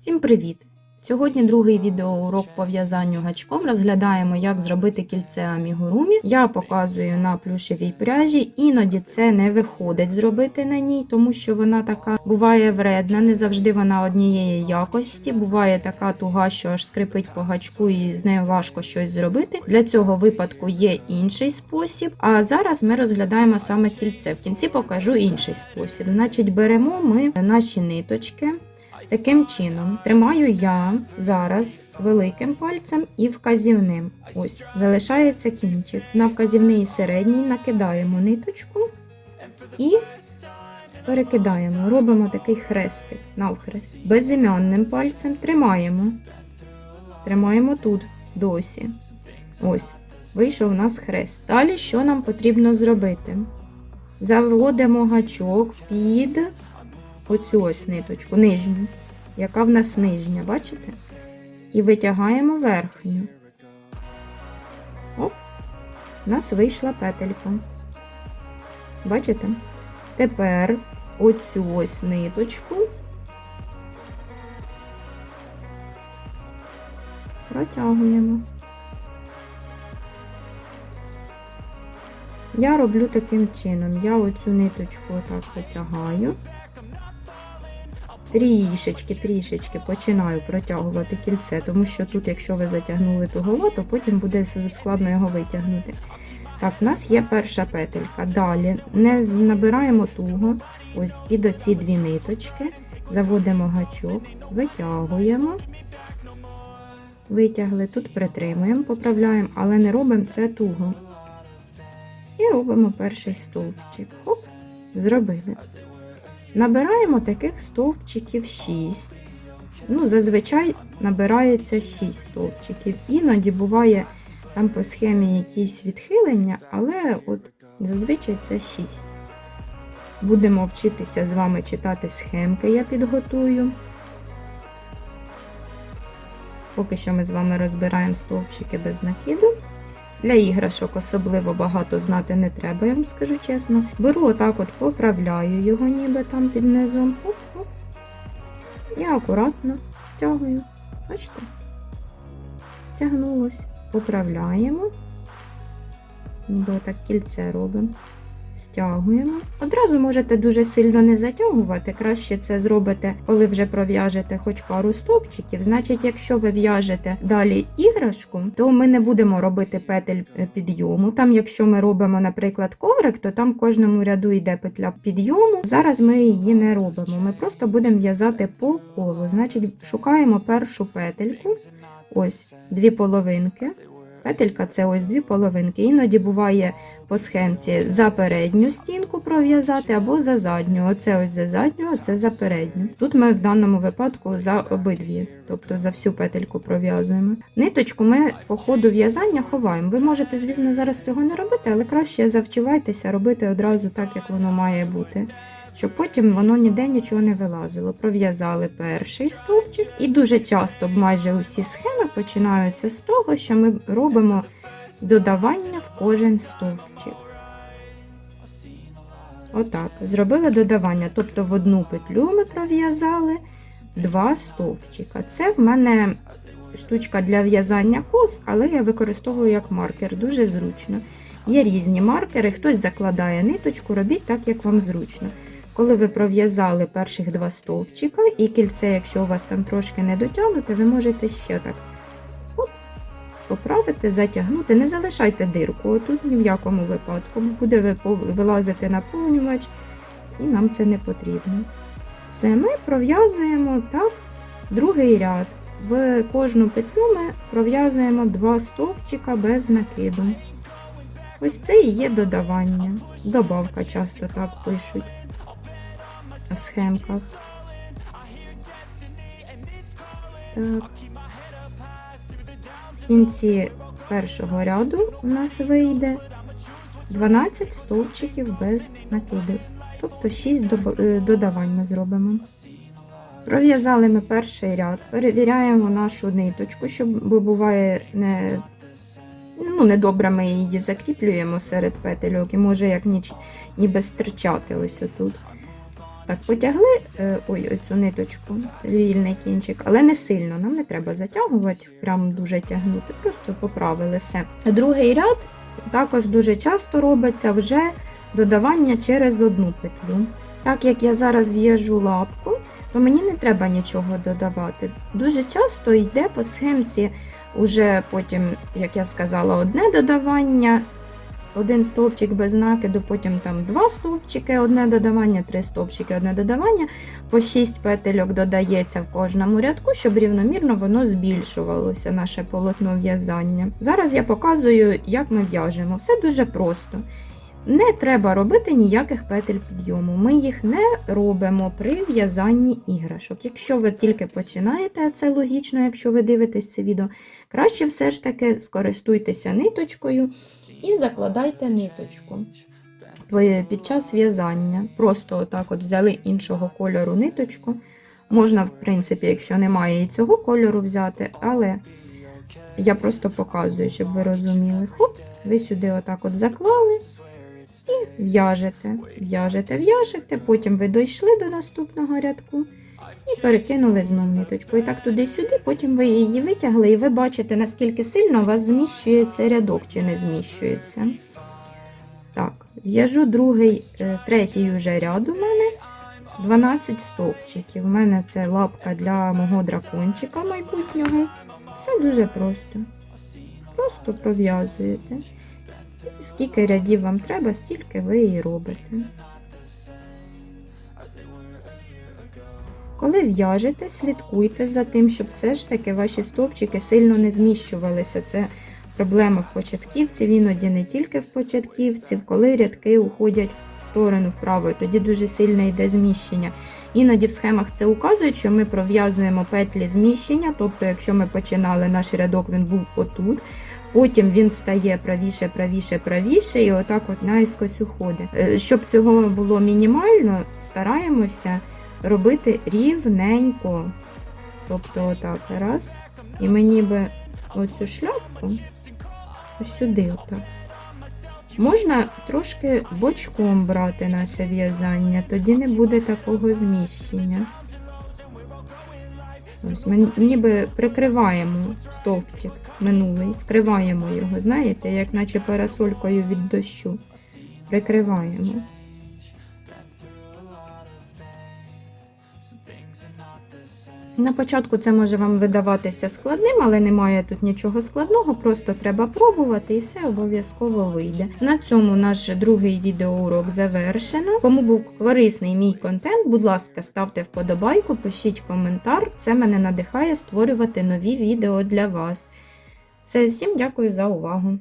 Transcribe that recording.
Всім привіт! Сьогодні другий відеоурок по в'язанню гачком. Розглядаємо, як зробити кільце амігурумі. Я показую на плюшевій пряжі, іноді це не виходить зробити на ній, тому що вона така буває вредна, не завжди вона однієї якості. Буває така туга, що аж скрипить по гачку і з нею важко щось зробити. Для цього випадку є інший спосіб. А зараз ми розглядаємо саме кільце. В кінці покажу інший спосіб. Значить, беремо ми наші ниточки. Таким чином, тримаю я зараз великим пальцем і вказівним. Ось, залишається кінчик. На вказівний і середній накидаємо ниточку і перекидаємо. Робимо такий хрестик навхрест. Безім'янним пальцем тримаємо. Тримаємо тут досі. Ось, вийшов у нас хрест. Далі що нам потрібно зробити? Заводимо гачок під оцю ось ниточку, нижню, яка в нас нижня, бачите? І витягаємо верхню. Оп, у нас вийшла петелька. Бачите? Тепер оцю ось ниточку протягуємо. Я роблю таким чином. Я оцю ниточку отак витягаю. Трішечки, трішечки починаю протягувати кільце, тому що тут, якщо ви затягнули тугово, то потім буде складно його витягнути. Так, в нас є перша петелька. Далі не набираємо туго, ось під оці дві ниточки, заводимо гачок, витягуємо, витягли, тут притримуємо, поправляємо, але не робимо це туго. І робимо перший стовпчик. Хоп, зробили. Набираємо таких стовпчиків 6. Ну, зазвичай набирається 6 стовпчиків. Іноді буває там по схемі якісь відхилення, але от зазвичай це 6. Будемо вчитися з вами читати схемки, я підготую. Поки що ми з вами розбираємо стовпчики без накиду. Для іграшок особливо багато знати не треба, я вам скажу чесно. Беру отак от, поправляю його ніби там під низом. І акуратно стягую. Бачите? Стягнулось. Поправляємо. Ніби отак кільце робимо. Стягуємо. Одразу можете дуже сильно не затягувати. Краще це зробите, коли вже пров'яжете хоч пару стовпчиків. Значить, якщо ви в'яжете далі іграшку, то ми не будемо робити петель е, підйому. Там, якщо ми робимо, наприклад, коврик, то там в кожному ряду йде петля підйому. Зараз ми її не робимо. Ми просто будемо в'язати по колу. Значить, шукаємо першу петельку. Ось дві половинки. Петелька це ось дві половинки. Іноді буває по схемці за передню стінку пров'язати або за задню. Оце ось за задню, оце за передню. Тут ми в даному випадку за обидві, тобто за всю петельку пров'язуємо. Ниточку ми по ходу в'язання ховаємо. Ви можете, звісно, зараз цього не робити, але краще завчивайтеся робити одразу так, як воно має бути. Щоб потім воно ніде нічого не вилазило. Пров'язали перший стовпчик, і дуже часто майже усі схеми починаються з того, що ми робимо додавання в кожен стовпчик. Отак, зробили додавання, тобто в одну петлю ми пров'язали два стовпчика. Це в мене штучка для в'язання кос, але я використовую як маркер, дуже зручно. Є різні маркери, хтось закладає ниточку, робіть так, як вам зручно. Коли ви пров'язали перших два стовпчика, і кільце, якщо у вас там трошки не дотягнуте, ви можете ще так оп, поправити, затягнути. Не залишайте дирку, тут ні в якому випадку, буде вилазити наповнювач, і нам це не потрібно. Все, ми пров'язуємо так другий ряд. В кожну петлю ми пров'язуємо два стовпчика без накиду. Ось це і є додавання. Добавка часто так пишуть в схемках. Так. В кінці першого ряду у нас вийде 12 стовпчиків без накиду. Тобто 6 додавань ми зробимо. Пров'язали ми перший ряд, перевіряємо нашу ниточку, щоб буває не ну, недобре ми її закріплюємо серед петельок і може як ніч, ніби стирчати ось отут. Так потягли е, ой, оцю ниточку, це вільний кінчик, але не сильно. Нам не треба затягувати, прям дуже тягнути, просто поправили все. Другий ряд також дуже часто робиться вже додавання через одну петлю. Так як я зараз в'яжу лапку, то мені не треба нічого додавати. Дуже часто йде по схемці уже потім, як я сказала, одне додавання, один стовпчик без накиду, потім там два стовпчики, одне додавання, три стовпчики, одне додавання. По 6 петельок додається в кожному рядку, щоб рівномірно воно збільшувалося, наше полотно в'язання. Зараз я показую, як ми в'яжемо. Все дуже просто. Не треба робити ніяких петель підйому. Ми їх не робимо при в'язанні іграшок. Якщо ви тільки починаєте, а це логічно, якщо ви дивитесь це відео, краще все ж таки скористуйтеся ниточкою і закладайте ниточку під час в'язання. Просто отак от взяли іншого кольору ниточку. Можна, в принципі, якщо немає і цього кольору взяти, але я просто показую, щоб ви розуміли. Хоп, ви сюди отак от заклали і в'яжете, в'яжете, в'яжете, потім ви дійшли до наступного рядку і перекинули знову ниточку. І так туди-сюди, потім ви її витягли, і ви бачите, наскільки сильно у вас зміщується рядок чи не зміщується. Так, в'яжу другий, е, третій уже ряд у мене. 12 стовпчиків. У мене це лапка для мого дракончика майбутнього. Все дуже просто. Просто пров'язуєте. Скільки рядів вам треба, стільки ви і робите. Коли в'яжете, слідкуйте за тим, щоб все ж таки ваші стовпчики сильно не зміщувалися. Це проблема в початківців, іноді не тільки в початківців, коли рядки уходять в сторону вправо, тоді дуже сильно йде зміщення. Іноді в схемах це указують, що ми пров'язуємо петлі зміщення, тобто, якщо ми починали наш рядок, він був отут. Потім він стає правіше, правіше, правіше, і отак от наїскось уходить. Е, Щоб цього було мінімально, стараємося робити рівненько. Тобто, отак, раз. І ми ніби оцю шляпку сюди, отак. Можна трошки бочком брати наше в'язання, тоді не буде такого зміщення. Ось ми ніби прикриваємо стовпчик минулий, вкриваємо його, знаєте, як наче парасолькою від дощу. Прикриваємо. На початку це може вам видаватися складним, але немає тут нічого складного, просто треба пробувати і все обов'язково вийде. На цьому наш другий відеоурок завершено. Кому був корисний мій контент, будь ласка, ставте вподобайку, пишіть коментар. Це мене надихає створювати нові відео для вас. Все, всім дякую за увагу!